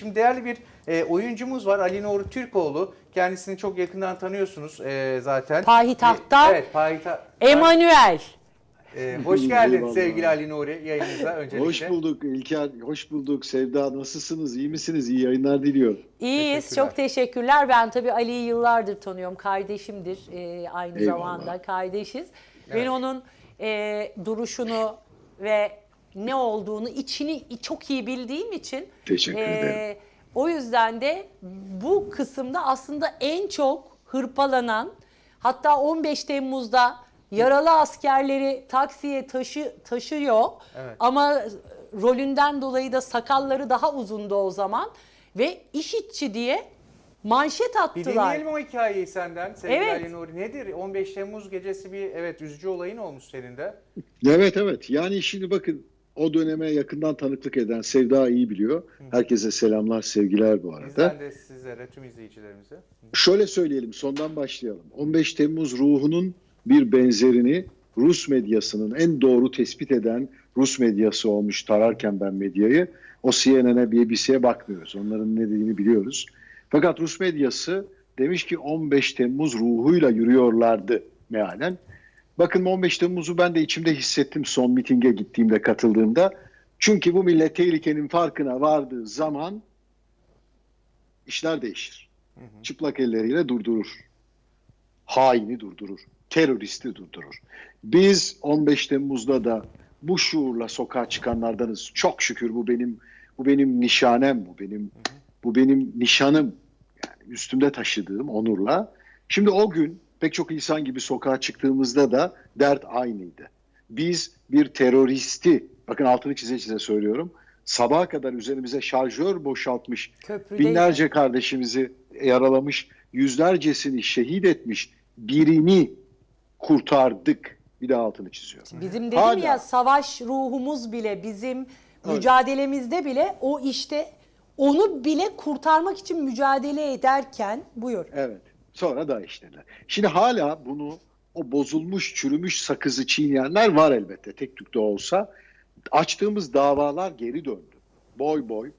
Şimdi değerli bir e, oyuncumuz var Ali Nuri Türkoğlu. Kendisini çok yakından tanıyorsunuz e, zaten. Payitaht'ta E, evet, Payitaht. Emanuel. E, hoş geldin Eyvallah. sevgili Ali Nuri yayınımıza öncelikle. Hoş bulduk İlker, hoş bulduk Sevda. Nasılsınız, iyi misiniz? İyi yayınlar diliyorum. İyiyiz. Teşekkürler. Çok teşekkürler. Ben tabii Ali'yi yıllardır tanıyorum. Kardeşimdir. Ee, aynı Eyvallah. zamanda kardeşiz. Ben onun e, duruşunu ve ne olduğunu, içini çok iyi bildiğim için Teşekkür e, ederim. o yüzden de bu kısımda aslında en çok hırpalanan hatta 15 Temmuz'da yaralı askerleri taksiye taşı taşıyor Evet. ama rolünden dolayı da sakalları daha uzundu o zaman ve işitçi diye manşet Bir attılar. dinleyelim o hikayeyi senden sevgili Evet. Ali Nuri. Nedir? 15 Temmuz gecesi bir evet üzücü olayın olmuş senin de. Evet evet. Yani şimdi bakın o döneme yakından tanıklık eden Sevda iyi biliyor. Herkese selamlar, sevgiler bu arada. Bizden de sizlere, tüm izleyicilerimize. Şöyle söyleyelim, sondan başlayalım. 15 Temmuz ruhunun bir benzerini Rus medyasının en doğru tespit eden Rus medyası olmuş tararken ben medyayı. O CNN'e, BBC'ye bakmıyoruz. Onların ne dediğini biliyoruz. Fakat Rus medyası demiş ki 15 Temmuz ruhuyla yürüyorlardı mealen. Bakın 15 Temmuz'u ben de içimde hissettim son mitinge gittiğimde, katıldığımda. Çünkü bu millet tehlikenin farkına vardığı zaman işler değişir. Çıplak elleriyle durdurur. Haini durdurur. Teröristi durdurur. Biz 15 Temmuz'da da bu şuurla sokağa çıkanlardanız. Çok şükür bu benim bu benim nişanem bu benim bu benim nişanım. Yani üstümde taşıdığım onurla. Şimdi o gün pek çok insan gibi sokağa çıktığımızda da dert aynıydı. Biz bir teröristi, bakın altını çize çize söylüyorum, sabaha kadar üzerimize şarjör boşaltmış, Köprüdeydi. binlerce kardeşimizi yaralamış, yüzlercesini şehit etmiş birini kurtardık. Bir daha altını çiziyorum. Bizim dedim Hala. ya savaş ruhumuz bile bizim mücadelemizde bile o işte onu bile kurtarmak için mücadele ederken buyur. Evet. Sonra da işlediler. Şimdi hala bunu o bozulmuş, çürümüş sakızı çiğneyenler var elbette tek tük de olsa. Açtığımız davalar geri döndü. Boy boy.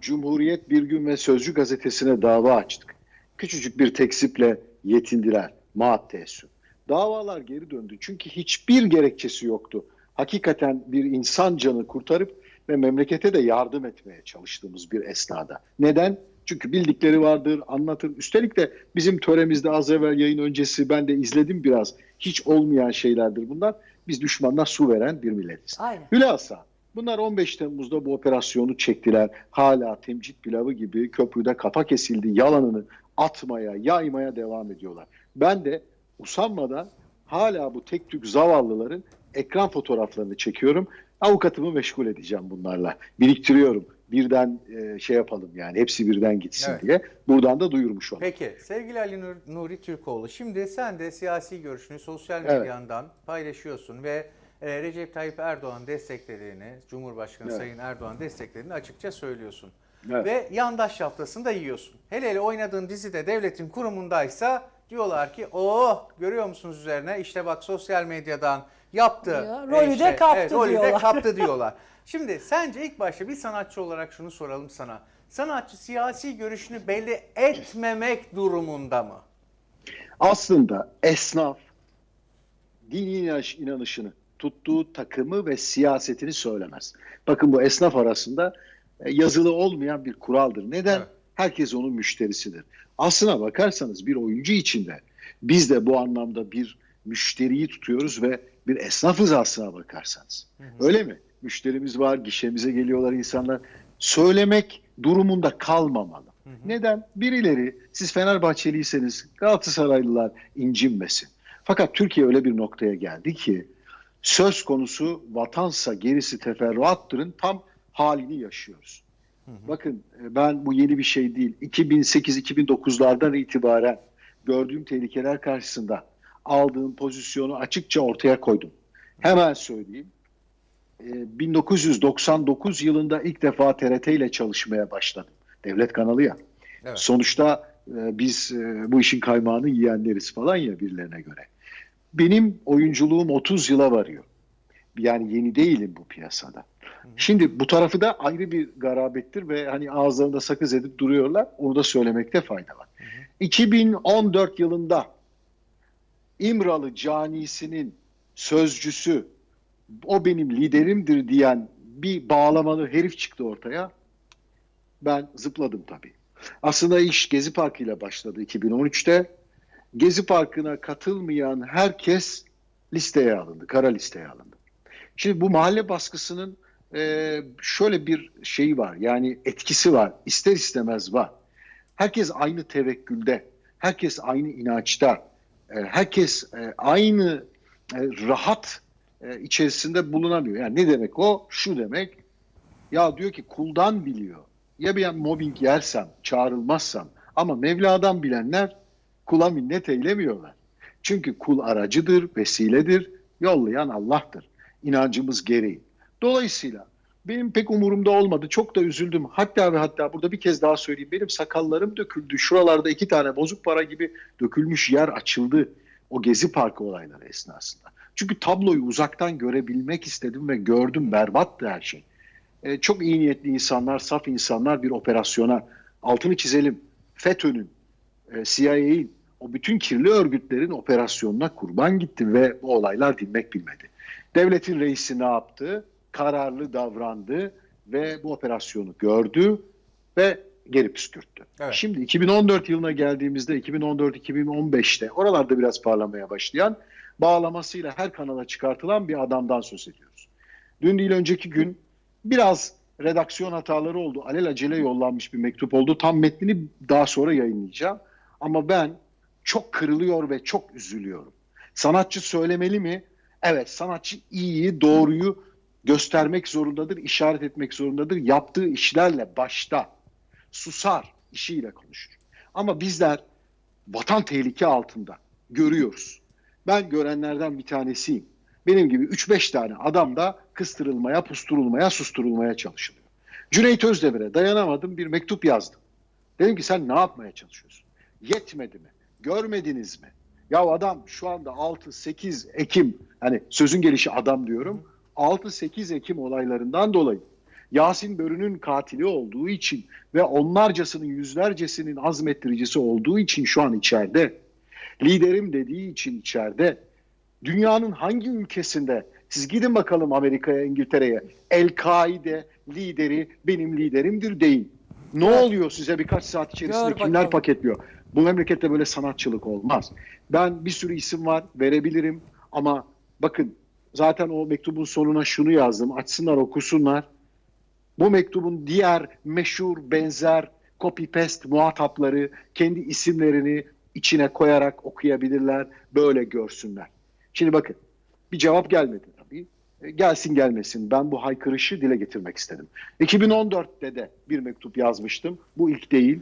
Cumhuriyet Bir Gün ve Sözcü gazetesine dava açtık. Küçücük bir teksiple yetindiler. Maat teessüf. Davalar geri döndü. Çünkü hiçbir gerekçesi yoktu. Hakikaten bir insan canı kurtarıp ve memlekete de yardım etmeye çalıştığımız bir esnada. Neden? Çünkü bildikleri vardır, anlatır. Üstelik de bizim töremizde az evvel yayın öncesi ben de izledim biraz. Hiç olmayan şeylerdir bunlar. Biz düşmanına su veren bir milletiz. Aynen. Hülasa bunlar 15 Temmuz'da bu operasyonu çektiler. Hala temcit pilavı gibi köprüde kafa kesildi yalanını atmaya, yaymaya devam ediyorlar. Ben de usanmadan hala bu tek tük zavallıların ekran fotoğraflarını çekiyorum. Avukatımı meşgul edeceğim bunlarla. Biriktiriyorum. Birden e, şey yapalım yani hepsi birden gitsin Evet. diye. Buradan da duyurmuş olalım. Peki sevgili Ali Nur- Nuri Türkoğlu şimdi sen de siyasi görüşünü sosyal Evet. medyandan paylaşıyorsun ve e, Recep Tayyip Erdoğan desteklediğini, Cumhurbaşkanı Evet. Sayın Erdoğan desteklediğini açıkça söylüyorsun. Evet. Ve yandaş yaftasını da yiyorsun. Hele hele oynadığın dizide devletin kurumundaysa diyorlar ki oh görüyor musunuz üzerine işte bak sosyal medyadan yaptı. Ya, E rolü de kaptı rolü de diyorlar. kaptı diyorlar. Şimdi sence ilk başta bir sanatçı olarak şunu soralım sana. Sanatçı siyasi görüşünü belli etmemek durumunda mı? Aslında esnaf dini inanış, inanışını, tuttuğu takımı ve siyasetini söylemez. Bakın bu esnaf arasında e, yazılı olmayan bir kuraldır. Neden? Evet. Herkes onun müşterisidir. Aslına bakarsanız bir oyuncu içinde biz de bu anlamda bir müşteriyi tutuyoruz ve bir esnafız aslına bakarsanız. Öyle mi? Müşterimiz var, gişemize geliyorlar insanlar. Söylemek durumunda kalmamalı. Neden? Birileri siz Fenerbahçeliyseniz Galatasaraylılar incinmesin. Fakat Türkiye öyle bir noktaya geldi ki söz konusu vatansa gerisi teferruattırın tam halini yaşıyoruz. Bakın e, ben bu yeni bir şey değil. 2008-2009'lardan itibaren gördüğüm tehlikeler karşısında aldığım pozisyonu açıkça ortaya koydum. Hemen söyleyeyim. E, 1999 yılında ilk defa TRT ile çalışmaya başladım. Devlet kanalı ya. Evet. Sonuçta e, biz e, bu işin kaymağını yiyenleriz falan ya birilerine göre. Benim oyunculuğum 30 yıla varıyor. Yani yeni değilim bu piyasada. Şimdi bu tarafı da ayrı bir garabettir ve hani ağızlarında sakız edip duruyorlar. Onu da söylemekte fayda var. 2014 yılında İmralı canisinin sözcüsü o benim liderimdir diyen bir bağlamalı herif çıktı ortaya. Ben zıpladım tabii. Aslında iş Gezi Parkı ile başladı 2013'te. Gezi Parkı'na katılmayan herkes listeye alındı, kara listeye alındı. Şimdi bu mahalle baskısının e, şöyle bir şeyi var, yani etkisi var, ister istemez var. Herkes aynı tevekkülde, herkes aynı inançta, e, herkes e, aynı e, rahat e, içerisinde bulunamıyor. Yani ne demek o? Şu demek, ya diyor ki kuldan biliyor. Ya bir mobbing yersem, çağrılmazsam ama Mevla'dan bilenler kula minnet eylemiyorlar. Çünkü kul aracıdır, vesiledir, yollayan Allah'tır. İnancımız gereği. Dolayısıyla benim pek umurumda olmadı. Çok da üzüldüm. Hatta ve hatta burada bir kez daha söyleyeyim. Benim sakallarım döküldü. Şuralarda iki tane bozuk para gibi dökülmüş yer açıldı. O Gezi Parkı olayları esnasında. Çünkü tabloyu uzaktan görebilmek istedim ve gördüm. Berbattı her şey. Ee, çok iyi niyetli insanlar, saf insanlar bir operasyona altını çizelim. FETÖ'nün, e, CIA'in, o bütün kirli örgütlerin operasyonuna kurban gitti ve bu olaylar dinmek bilmedi. Devletin reisi ne yaptı? Kararlı davrandı ve bu operasyonu gördü ve geri püskürttü. Evet. Şimdi 2014 yılına geldiğimizde 2014-2015'te oralarda biraz parlamaya başlayan bağlamasıyla her kanala çıkartılan bir adamdan söz ediyoruz. Dün değil önceki gün biraz redaksiyon hataları oldu. Alelacele yollanmış bir mektup oldu. Tam metnini daha sonra yayınlayacağım. Ama ben çok kırılıyor ve çok üzülüyorum. Sanatçı söylemeli mi? Evet, sanatçı iyiyi, doğruyu göstermek zorundadır, işaret etmek zorundadır. Yaptığı işlerle başta susar, işiyle konuşur. Ama bizler vatan tehlike altında görüyoruz. Ben görenlerden bir tanesiyim. Benim gibi 3-5 tane adam da kıstırılmaya, pusturulmaya, susturulmaya çalışılıyor. Cüneyt Özdemir'e dayanamadım bir mektup yazdım. Dedim ki sen ne yapmaya çalışıyorsun? Yetmedi mi? Görmediniz mi? Ya adam şu anda 6-8 Ekim hani sözün gelişi adam diyorum. 6-8 Ekim olaylarından dolayı Yasin Börü'nün katili olduğu için ve onlarcasının yüzlercesinin azmettiricisi olduğu için şu an içeride. Liderim dediği için içeride. Dünyanın hangi ülkesinde siz gidin bakalım Amerika'ya, İngiltere'ye. El-Kaide lideri benim liderimdir deyin. Ne Evet. oluyor size birkaç saat içerisinde Gör kimler bakalım. paketliyor? Bu memlekette böyle sanatçılık olmaz. Ben bir sürü isim var verebilirim ama bakın zaten o mektubun sonuna şunu yazdım. Açsınlar okusunlar. Bu mektubun diğer meşhur benzer copy paste muhatapları kendi isimlerini içine koyarak okuyabilirler. Böyle görsünler. Şimdi bakın bir cevap gelmedi tabii. E, Gelsin gelmesin ben bu haykırışı dile getirmek istedim. 2014'te de bir mektup yazmıştım. Bu ilk değil.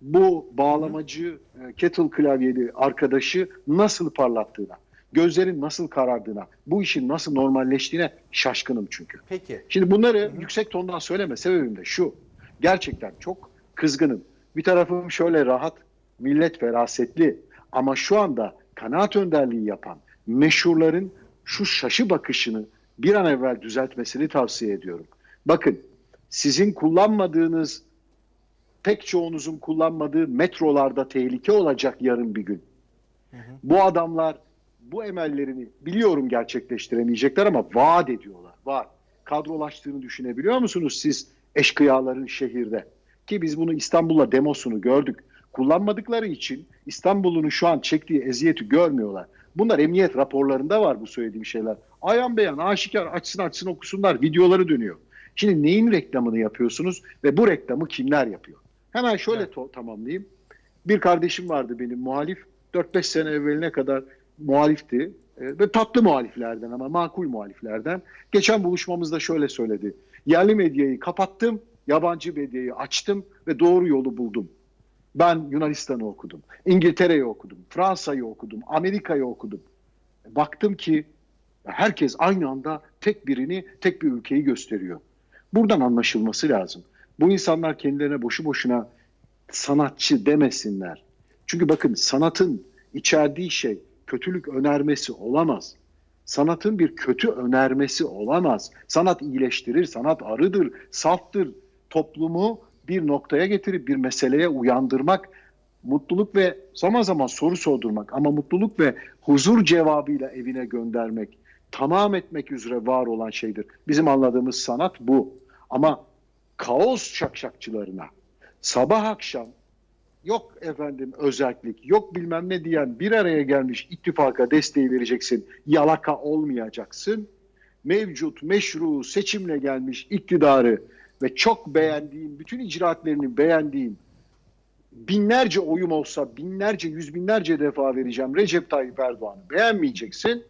Bu bağlamacı e, kettle klavyeli arkadaşı nasıl parlattığına, gözlerin nasıl karardığına, bu işin nasıl normalleştiğine şaşkınım çünkü. Peki. Şimdi bunları yüksek tondan söyleme sebebim de şu. Gerçekten çok kızgınım. Bir tarafım şöyle rahat, millet ferasetli ama şu anda kanaat önderliği yapan meşhurların şu şaşı bakışını bir an evvel düzeltmesini tavsiye ediyorum. Bakın sizin kullanmadığınız pek çoğunuzun kullanmadığı metrolarda tehlike olacak yarın bir gün. Bu adamlar bu emellerini biliyorum gerçekleştiremeyecekler ama vaat ediyorlar. Var. Kadrolaştığını düşünebiliyor musunuz siz eşkıyaların şehirde? Ki biz bunu İstanbul'la demosunu gördük. Kullanmadıkları için İstanbul'un şu an çektiği eziyeti görmüyorlar. Bunlar emniyet raporlarında var bu söylediğim şeyler. Ayan beyan, aşikar, açsın açsın okusunlar, videoları dönüyor. Şimdi neyin reklamını yapıyorsunuz ve bu reklamı kimler yapıyor? Hemen şöyle Evet. tamamlayayım. Bir kardeşim vardı benim muhalif. 4-5 sene evveline kadar muhalifti. E, ve tatlı muhaliflerden ama makul muhaliflerden. Geçen buluşmamızda şöyle söyledi. Yerli medyayı kapattım, yabancı medyayı açtım ve doğru yolu buldum. Ben Yunanistan'ı okudum, İngiltere'yi okudum, Fransa'yı okudum, Amerika'yı okudum. Baktım ki herkes aynı anda tek birini, tek bir ülkeyi gösteriyor. Buradan anlaşılması lazım. Bu insanlar kendilerine boşu boşuna sanatçı demesinler. Çünkü bakın sanatın içerdiği şey kötülük önermesi olamaz. sanatın bir kötü önermesi olamaz. Sanat iyileştirir, sanat arıdır, saftır. Toplumu bir noktaya getirip bir meseleye uyandırmak, mutluluk ve zaman zaman soru sordurmak ama mutluluk ve huzur cevabıyla evine göndermek, tamam etmek üzere var olan şeydir. Bizim anladığımız sanat bu. Ama kaos şakşakçılarına sabah akşam yok efendim özellik, yok bilmem ne diyen bir araya gelmiş ittifaka desteği vereceksin, yalaka olmayacaksın. Mevcut, meşru, seçimle gelmiş iktidarı ve çok beğendiğin, bütün icraatlerini beğendiğin binlerce oyum olsa binlerce, yüz binlerce defa vereceğim Recep Tayyip Erdoğan'ı beğenmeyeceksin.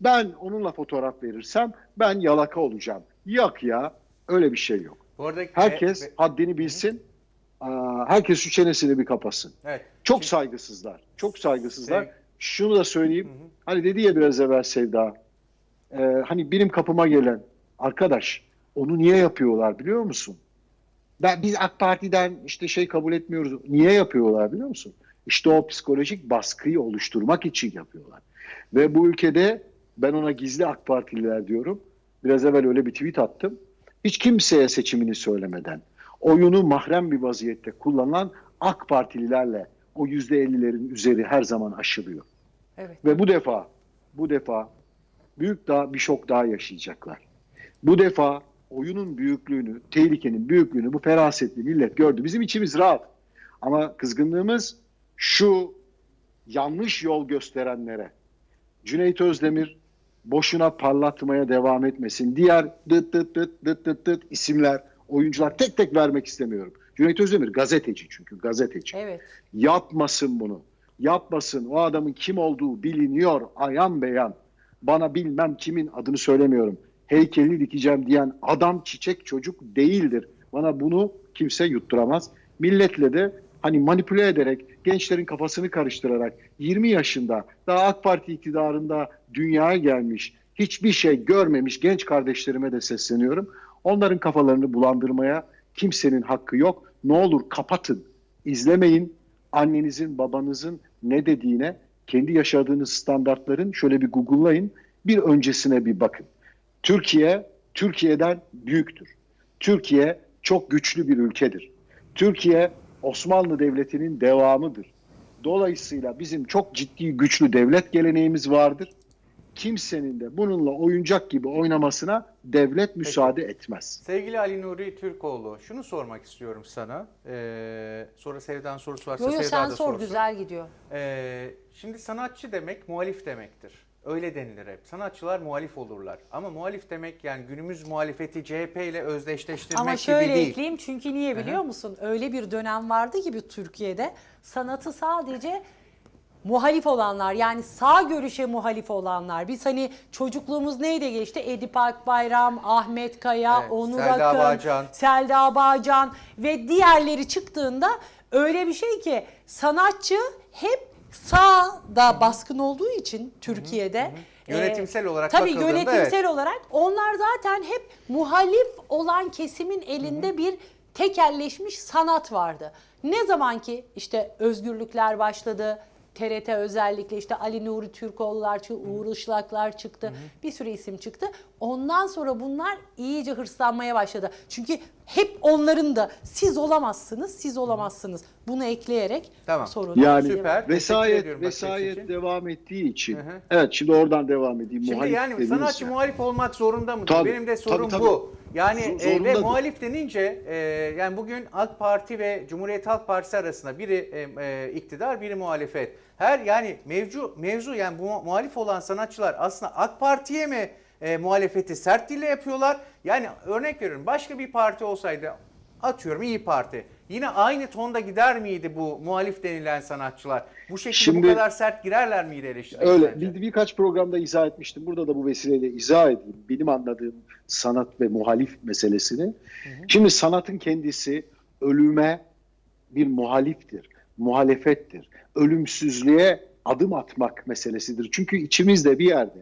Ben onunla fotoğraf verirsem ben yalaka olacağım. Yok ya öyle bir şey yok. Bu arada Herkes ve- haddini bilsin. Herkes şu çenesini bir kapasın. evet. Çok Şimdi- saygısızlar. Çok saygısızlar. Sev- Şunu da söyleyeyim. Hı hı. Hani dedi ya biraz evvel Sevda. e, hani benim kapıma gelen arkadaş onu niye yapıyorlar biliyor musun? Ben biz AK Parti'den işte şey kabul etmiyoruz. Niye yapıyorlar biliyor musun? İşte o psikolojik baskıyı oluşturmak için yapıyorlar. Ve bu ülkede ben ona gizli AK Partililer diyorum. Biraz evvel öyle bir tweet attım. Hiç kimseye seçimini söylemeden oyunu mahrem bir vaziyette kullanan AK Partililerle o yüzde ellilerin üzeri her zaman aşılıyor. Evet. Ve bu defa, bu defa büyük daha bir şok daha yaşayacaklar. Bu defa oyunun büyüklüğünü, tehlikenin büyüklüğünü bu ferasetli millet gördü. Bizim içimiz rahat. Ama kızgınlığımız şu yanlış yol gösterenlere. Cüneyt Özdemir boşuna parlatmaya devam etmesin. Diğer dıt dıt dıt dıt dıt dıt isimler, oyuncular tek tek vermek istemiyorum. Cüneyt Özdemir gazeteci çünkü gazeteci. Evet. Yapmasın bunu. Yapmasın. O adamın kim olduğu biliniyor. Ayan beyan. Bana bilmem kimin adını söylemiyorum. Heykeli dikeceğim diyen adam çiçek çocuk değildir. Bana bunu kimse yutturamaz. Milletle de hani manipüle ederek, gençlerin kafasını karıştırarak 20 yaşında daha AK Parti iktidarında dünyaya gelmiş, hiçbir şey görmemiş genç kardeşlerime de sesleniyorum. Onların kafalarını bulandırmaya kimsenin hakkı yok. Ne olur kapatın. İzlemeyin, annenizin, babanızın ne dediğine, kendi yaşadığınız standartların şöyle bir google'layın, bir öncesine bir bakın. Türkiye, Türkiye'den büyüktür. Türkiye çok güçlü bir ülkedir. Türkiye Osmanlı Devleti'nin devamıdır. Dolayısıyla bizim çok ciddi güçlü devlet geleneğimiz vardır. Kimsenin de bununla oyuncak gibi oynamasına devlet müsaade etmez. Sevgili Ali Nuri Türkoğlu, şunu sormak istiyorum sana. Ee, sonra Sevda'nın sorusu varsa Yo yo Sevda sen da sor sorsun. güzel gidiyor. Ee, şimdi sanatçı demek muhalif demektir. Öyle denilir hep. Sanatçılar muhalif olurlar. Ama muhalif demek yani günümüz muhalefeti CHP ile özdeşleştirmek Ama gibi şöyle değil. ekleyeyim çünkü niye biliyor musun? Öyle bir dönem vardı ki bir Türkiye'de sanatı sadece muhalif olanlar yani sağ görüşe muhalif olanlar. Biz hani çocukluğumuz neyde geçti? Edip Akbayram, Ahmet Kaya, Evet, Onur Selda Akın, Bağcan. Selda Bağcan ve diğerleri çıktığında öyle bir şey ki sanatçı hep sağda baskın olduğu için Türkiye'de e, Yönetimsel olarak tabii bakıldığında yönetimsel olarak onlar zaten hep muhalif olan kesimin elinde bir tekelleşmiş sanat vardı. Ne zaman ki işte özgürlükler başladı, TRT özellikle işte Ali Nuri Türkoğlu'lar çıktı, Uğur Işlaklar çıktı, bir sürü isim çıktı. Ondan sonra bunlar iyice hırslanmaya başladı. Çünkü hep onların da siz olamazsınız, siz olamazsınız. Bunu ekleyerek Tamam. sorunu Yani Süper. Teşekkür vesayet ediyorum vesayet için. devam ettiği için. Hı hı. Evet şimdi oradan devam edeyim. Şimdi Muhalif yani dediniz sanatçı ya. muhalif olmak zorunda mı? Tabii, Benim de sorum tabii, bu. Yani e, ve muhalif denince e, yani bugün AK Parti ve Cumhuriyet Halk Partisi arasında biri e, e, iktidar, biri muhalefet. Her yani mevzu mevzu yani bu muhalif olan sanatçılar aslında AK Parti'ye mi e, muhalefeti sert dille yapıyorlar? Yani örnek veriyorum başka bir parti olsaydı atıyorum İyi Parti. Yine aynı tonda gider miydi bu muhalif denilen sanatçılar? Bu şekilde Şimdi- bu kadar sert girerler miydi eleştiriye? Öyle sence? bir, birkaç programda izah etmiştim. Burada da bu vesileyle izah edeyim. Benim anladığım sanat ve muhalif meselesini. Şimdi sanatın kendisi ölüme bir muhaliftir, muhalefettir. Ölümsüzlüğe adım atmak meselesidir. Çünkü içimizde bir yerde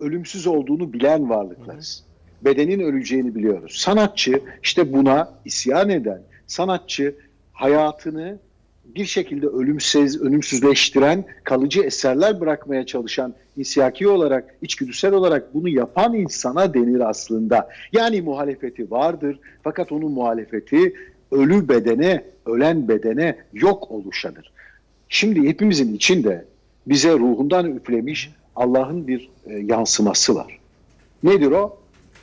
ölümsüz olduğunu bilen varlıklarız. Bedenin öleceğini biliyoruz. Sanatçı işte buna isyan eden, sanatçı hayatını bir şekilde ölümsüz, ölümsüzleştiren, kalıcı eserler bırakmaya çalışan insiyaki olarak, içgüdüsel olarak bunu yapan insana denir aslında. Yani muhalefeti vardır fakat onun muhalefeti ölü bedene, ölen bedene yok oluşadır. Şimdi hepimizin içinde bize ruhundan üflemiş Allah'ın bir e, yansıması var. Nedir o?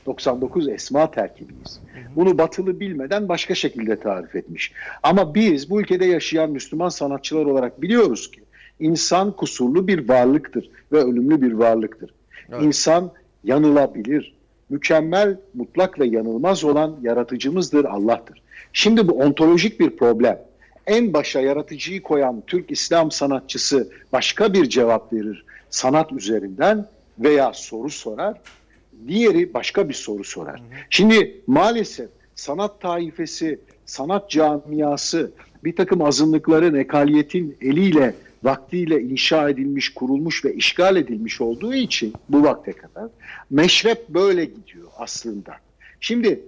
99 esma terkibiyiz. Bunu batılı bilmeden başka şekilde tarif etmiş. Ama biz bu ülkede yaşayan Müslüman sanatçılar olarak biliyoruz ki insan kusurlu bir varlıktır ve ölümlü bir varlıktır. Evet. İnsan yanılabilir. Mükemmel, mutlak ve yanılmaz olan yaratıcımızdır, Allah'tır. Şimdi bu ontolojik bir problem. En başa yaratıcıyı koyan Türk İslam sanatçısı başka bir cevap verir sanat üzerinden veya soru sorar. Diğeri başka bir soru sorar. Şimdi maalesef sanat taifesi, sanat camiası bir takım azınlıkların, ekaliyetin eliyle, vaktiyle inşa edilmiş, kurulmuş ve işgal edilmiş olduğu için bu vakte kadar meşrep böyle gidiyor aslında. Şimdi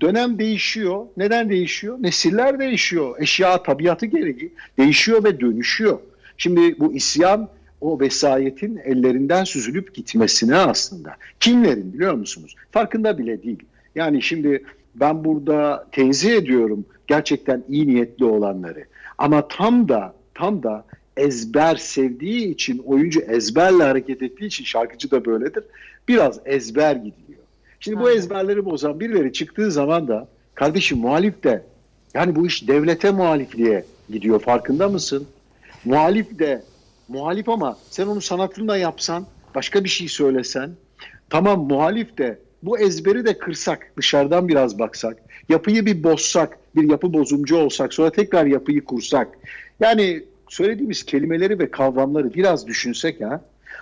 dönem değişiyor. Neden değişiyor? Nesiller değişiyor. Eşya tabiatı gereği değişiyor ve dönüşüyor. Şimdi bu isyan o vesayetin ellerinden süzülüp gitmesine aslında. Kimlerin biliyor musunuz? Farkında bile değil. Yani şimdi ben burada tenzih ediyorum gerçekten iyi niyetli olanları. Ama tam da tam da ezber sevdiği için oyuncu ezberle hareket ettiği için şarkıcı da böyledir. Biraz ezber gidiyor. Şimdi bu Aynen. ezberleri bozan birileri çıktığı zaman da kardeşim muhalif de yani bu iş devlete muhalifliğe gidiyor farkında mısın? Muhalif de muhalif ama sen onu sanatınla yapsan başka bir şey söylesen. Tamam muhalif de bu ezberi de kırsak dışarıdan biraz baksak yapıyı bir bozsak bir yapı bozumcu olsak sonra tekrar yapıyı kursak. Yani söylediğimiz kelimeleri ve kavramları biraz düşünsek ha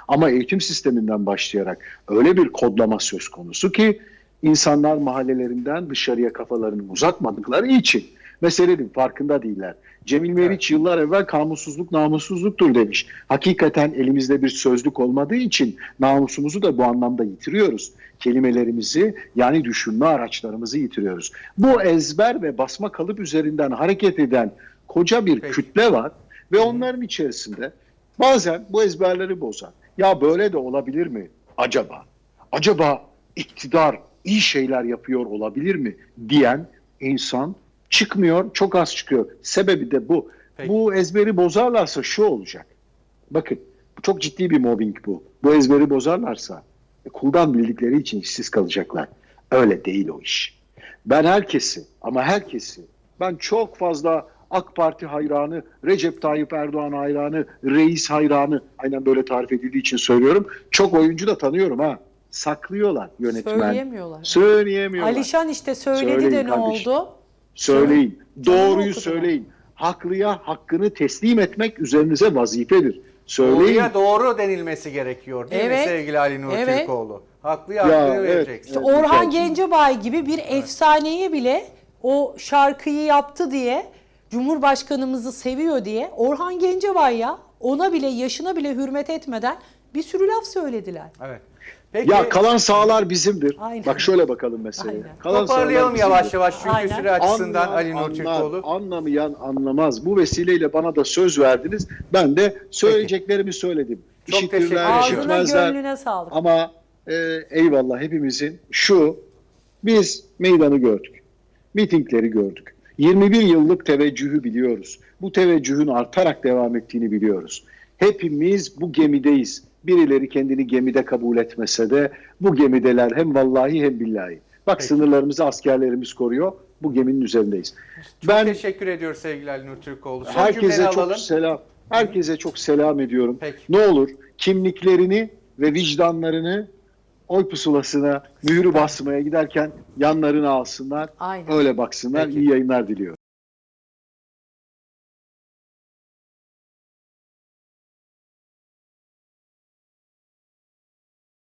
ama eğitim sisteminden başlayarak öyle bir kodlama söz konusu ki insanlar mahallelerinden dışarıya kafalarını uzatmadıkları için meselenin farkında değiller. Cemil Meriç yıllar evvel kamussuzluk namussuzluktur demiş. Hakikaten elimizde bir sözlük olmadığı için namusumuzu da bu anlamda yitiriyoruz. Kelimelerimizi yani düşünme araçlarımızı yitiriyoruz. Bu ezber ve basma kalıp üzerinden hareket eden koca bir Peki. kütle var ve onların içerisinde bazen bu ezberleri bozan ya böyle de olabilir mi acaba? Acaba iktidar iyi şeyler yapıyor olabilir mi diyen insan çıkmıyor, çok az çıkıyor. Sebebi de bu. Peki. Bu ezberi bozarlarsa şu olacak. Bakın çok ciddi bir mobbing bu. Bu ezberi bozarlarsa e, kuldan bildikleri için işsiz kalacaklar. Öyle değil o iş. Ben herkesi ama herkesi ben çok fazla AK Parti hayranı, Recep Tayyip Erdoğan hayranı, reis hayranı aynen böyle tarif edildiği için söylüyorum. Çok oyuncu da tanıyorum ha. Saklıyorlar yönetmen. Söyleyemiyorlar. Söyleyemiyorlar. Alişan işte söyledi Söyleyin de ne kardeşim. oldu? Söyleyin. Canımı Doğruyu söyleyin. Haklıya hakkını teslim etmek üzerinize vazifedir. Söyleyin. Doğruya doğru denilmesi gerekiyor değil Evet. mi sevgili Ali Nur Evet. Türkoğlu? Haklıya Ya, hakkını evet. vereceksin. İşte Evet, Orhan. Gencebay gibi bir efsaneye bile o şarkıyı yaptı diye Cumhurbaşkanımızı seviyor diye Orhan Gencebay ya ona bile yaşına bile hürmet etmeden bir sürü laf söylediler. Evet. Peki Ya kalan sahalar bizimdir. Aynen. Bak şöyle bakalım meseleye. Aynen. Kalan toparlayalım sahalar bizimdir. yavaş yavaş çünkü Aynen. süre açısından Anlayan Ali Nur anlar, Türkoğlu. Anlamayan anlamaz. Bu vesileyle bana da söz verdiniz. Ben de söyleyeceklerimi söyledim. Çok teşekkür İşitirler, ederim. Ağzına işitmezler. gönlüne sağlık. Ama e, eyvallah hepimizin şu, biz meydanı gördük. Mitingleri gördük. 21 yıllık teveccühü biliyoruz. Bu teveccühün artarak devam ettiğini biliyoruz. Hepimiz bu gemideyiz. Birileri kendini gemide kabul etmese de bu gemideler hem vallahi hem billahi. Bak Peki. sınırlarımızı askerlerimiz koruyor. Bu geminin üzerindeyiz. Çok ben teşekkür ediyoruz sevgili Ali Nur Türkoğlu. Son herkese çok alalım. selam. Herkese çok selam ediyorum. Peki. Ne olur kimliklerini ve vicdanlarını oy pusulasına mührü basmaya giderken yanlarına alsınlar. Aynen. Öyle baksınlar. Peki. İyi yayınlar diliyorum.